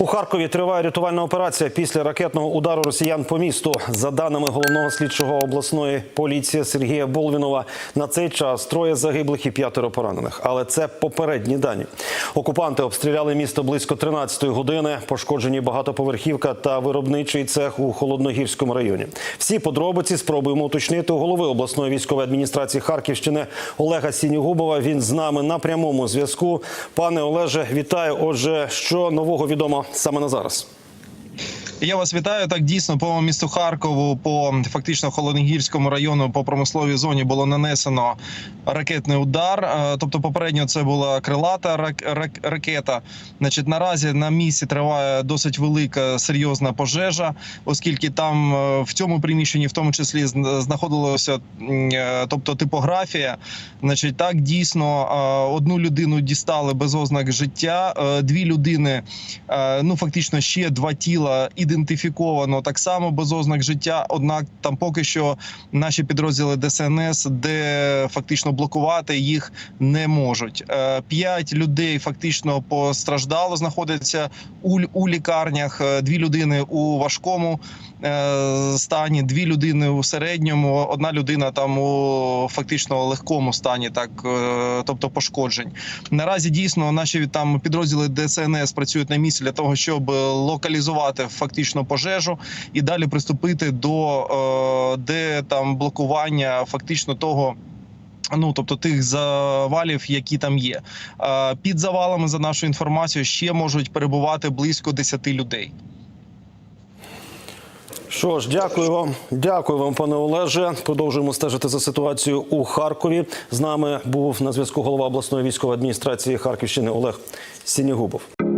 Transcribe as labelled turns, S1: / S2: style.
S1: У Харкові триває рятувальна операція після ракетного удару росіян по місту. За даними головного слідчого обласної поліції Сергія Болвінова, на цей час троє загиблих і п'ятеро поранених. Але це попередні дані. Окупанти обстріляли місто близько 13-ї години. Пошкоджені багатоповерхівка та виробничий цех у холодногірському районі. Всі подробиці спробуємо уточнити у голови обласної військової адміністрації Харківщини Олега Сінігубова. Він з нами на прямому зв'язку. Пане Олеже, вітаю. Отже, що нового відомо саме на зараз?
S2: Я вас вітаю. Так дійсно по місту Харкову, по фактично холодногірському району, по промисловій зоні було нанесено ракетний удар. Е, Тобто, попередньо це була крилата рак- рак- ракета. Значить, наразі на місці триває досить велика серйозна пожежа, оскільки там е, в цьому приміщенні, в тому числі, зн- знаходилося е, тобто типографія. Значить, так дійсно одну людину дістали без ознак життя, дві людини. Ну фактично ще два тіла ідентифіковано так само без ознак життя. Однак там поки що наші підрозділи ДСНС, де фактично блокувати їх не можуть. Е, П'ять людей фактично постраждало, знаходяться у, у лікарнях. Е, Дві людини у важкому е, стані, дві людини у середньому, одна людина там у фактично легкому стані, так тобто пошкоджень. Наразі дійсно наші там підрозділи ДСНС працюють на місці для того, щоб локалізувати фактично пожежу і далі приступити до е, де там блокування фактично того. Ну, тобто тих завалів, які там є, Е, під завалами, за нашою інформацією, ще можуть перебувати близько 10 людей.
S1: Що ж, дякую вам, дякую вам, пане Олеже. Продовжуємо стежити за ситуацією у Харкові. З нами був на зв'язку голова обласної військової адміністрації Харківщини Олег Сінігубов.